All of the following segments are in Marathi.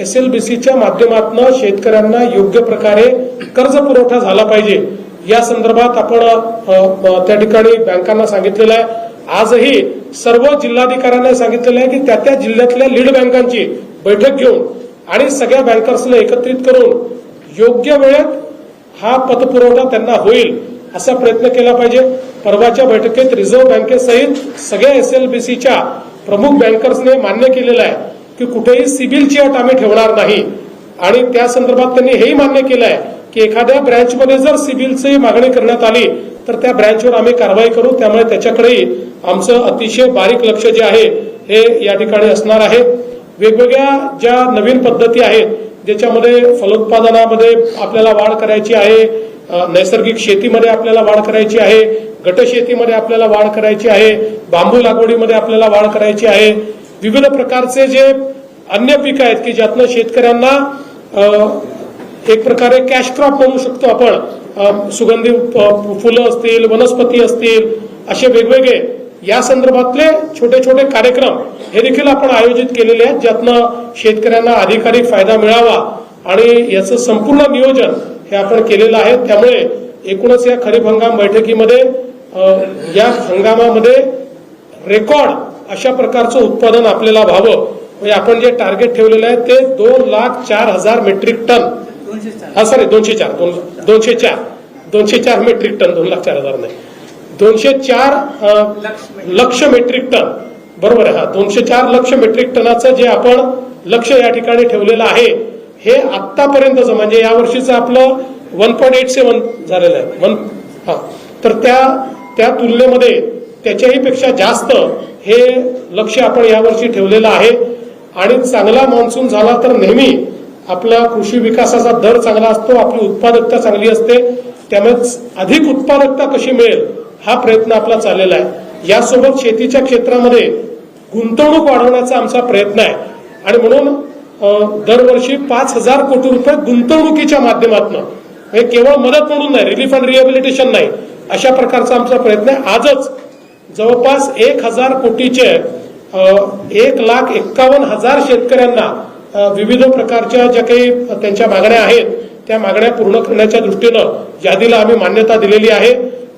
एस एल बी सीच्या माध्यमातून शेतकऱ्यांना योग्य प्रकारे कर्ज पुरवठा झाला पाहिजे. या संदर्भात आपण त्या ठिकाणी बँकांना सांगितलेलं आहे. आजही सर्व जिल्हाधिकाऱ्यांना सांगितलेलं आहे की त्या त्या जिल्ह्यातल्या लीड बँकांची बैठक घेऊन आणि सगळ्या बँकर्सला एकत्रित करून योग्य वेळेत हा पतपुरवठा त्यांना होईल असा प्रयत्न केला पाहिजे. परवाच्या बैठकीत रिझर्व्ह बँकेसहित सगळ्या एस एल बी सीच्या प्रमुख बँकर्सने मान्य केलेलं आहे. की कुठेही सिबिलची अट आम्ही ठेवणार नाही. आणि त्या संदर्भात त्यांनी हेही मान्य केलं आहे की एखाद्या ब्रँचमध्ये जर सिबिलची मागणी करण्यात आली तर त्या ब्रँचवर आम्ही कारवाई करू. त्यामुळे त्याच्याकडेही आमचं अतिशय बारीक लक्ष जे आहे हे या ठिकाणी असणार आहे. वेगवेगळ्या ज्या नवीन पद्धती आहेत ज्याच्यामध्ये फलोत्पादनामध्ये आपल्याला वाढ करायची आहे नैसर्गिक शेतीमध्ये आपल्याला वाढ करायची आहे गटशेतीमध्ये आपल्याला वाढ करायची आहे बांबू लागवडीमध्ये आपल्याला वाढ करायची आहे विविध प्रकारचे जे अन्य पिकं आहेत की ज्यातनं शेतकऱ्यांना एक प्रकारे कॅश क्रॉप म्हणू शकतो आपण. सुगंधी फुलं असतील वनस्पती असतील असे वेगवेगळे. या संदर्भातले छोटे छोटे कार्यक्रम हे देखील आपण आयोजित केलेले आहेत ज्यातनं शेतकऱ्यांना अधिकाधिक फायदा मिळावा आणि याचं संपूर्ण नियोजन हे आपण केलेलं आहे. त्यामुळे एकूणच या खरीप हंगाम बैठकीमध्ये या हंगामामध्ये रेकॉर्ड अशा प्रकारचं उत्पादन आपल्याला व्हावं. म्हणजे आपण जे टार्गेट ठेवलेलं आहे ते दोन लाख चार हजार मेट्रिक टन हा सॉरी दोनशे चार. दोन दोनशे चार. दोनशे चार मेट्रिक टन दोन लाख चार हजार नाही. दोनशे चार लक्ष मेट्रिक टन बरोबर आहे हा. दोनशे चार लक्ष मेट्रिक टनाचं जे आपण लक्ष या ठिकाणी ठेवलेलं आहे हे आतापर्यंतचं म्हणजे या वर्षीचं आपलं वन पॉईंट एट सेवन झालेलं आहे. वन हा. तर त्या त्या तुलनेमध्ये त्याच्याही पेक्षा जास्त हे लक्ष आपण यावर्षी ठेवलेलं आहे. आणि चांगला मान्सून झाला तर नेहमी आपला कृषी विकासाचा दर चांगला असतो आपली उत्पादकता चांगली असते. त्यामुळे अधिक उत्पादकता कशी मिळेल हा प्रयत्न आपला चाललेला आहे. यासोबत शेतीच्या क्षेत्रामध्ये गुंतवणूक वाढवण्याचा आमचा प्रयत्न आहे. आणि म्हणून दरवर्षी पाच हजार कोटी रुपये गुंतवणुकीच्या माध्यमातून हे केवळ मदत म्हणून नाही रिलीफ अँड रिहॅबिलिटेशन नाही अशा प्रकारचा आमचा प्रयत्न आहे. आजच जवळपास एक हजार कोटीचे एक लाख एक्कावन्न हजार शेतकऱ्यांना विविध प्रकारच्या ज्या काही त्यांच्या मागण्या आहेत त्या मागण्या पूर्ण करण्याच्या दृष्टीनं यादीला आम्ही मान्यता दिलेली आहे.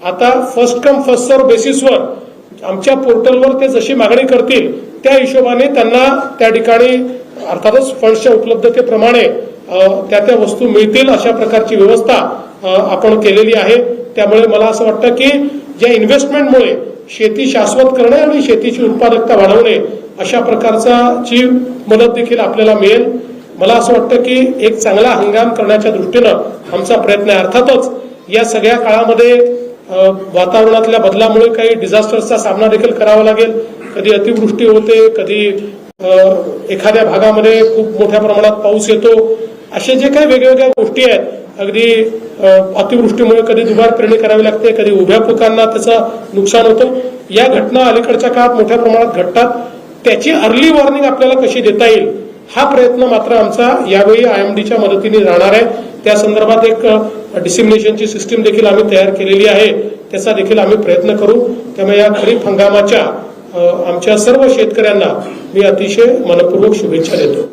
आता फर्स्ट कम फर्स्ट सर्व बेसिसवर आमच्या पोर्टलवर ते जशी मागणी करतील त्या हिशोबाने त्यांना त्या ठिकाणी अर्थातच फंड्सच्या उपलब्धतेप्रमाणे त्या त्या वस्तू मिळतील अशा प्रकारची व्यवस्था आपण केलेली आहे. त्यामुळे मला असं वाटतं की ज्या इन्व्हेस्टमेंटमुळे शेती शाश्वत करणे आणि शेतीची उत्पादकता वाढवणे अशा प्रकारचा ची मदत देखील आपल्याला मिळेल. मला असं वाटतं की एक चांगला हंगाम करण्याच्या दृष्टीनं आमचा प्रयत्न आहे. अर्थातच या सगळ्या काळामध्ये वातावरणातल्या बदलामुळे काही डिझास्टर्सचा सामना देखील करावा लागेल. कधी अतिवृष्टी होते कधी एखाद्या भागामध्ये खूप मोठ्या प्रमाणात पाऊस येतो. असे जे काही वेगवेगळ्या गोष्टी आहेत अगदी अतिवृष्टीमुळे कधी दुबार पेरणी करावी लागते कधी उभ्या पिकांना त्याचं नुकसान होतं. या घटना अलीकडच्या काळात मोठ्या प्रमाणात घडतात. त्याची अर्ली वॉर्निंग आपल्याला कशी देता येईल हा प्रयत्न मात्र आमचा यावेळी आयएमडीच्या मदतीने राहणार आहे. त्या संदर्भात एक डिसिमिनेशनची सिस्टीम देखील आम्ही तयार केलेली आहे. त्याचा देखील आम्ही प्रयत्न करू. त्यामुळे या खरीप हंगामाच्या आमच्या सर्व शेतकऱ्यांना मी अतिशय मनपूर्वक शुभेच्छा देतो.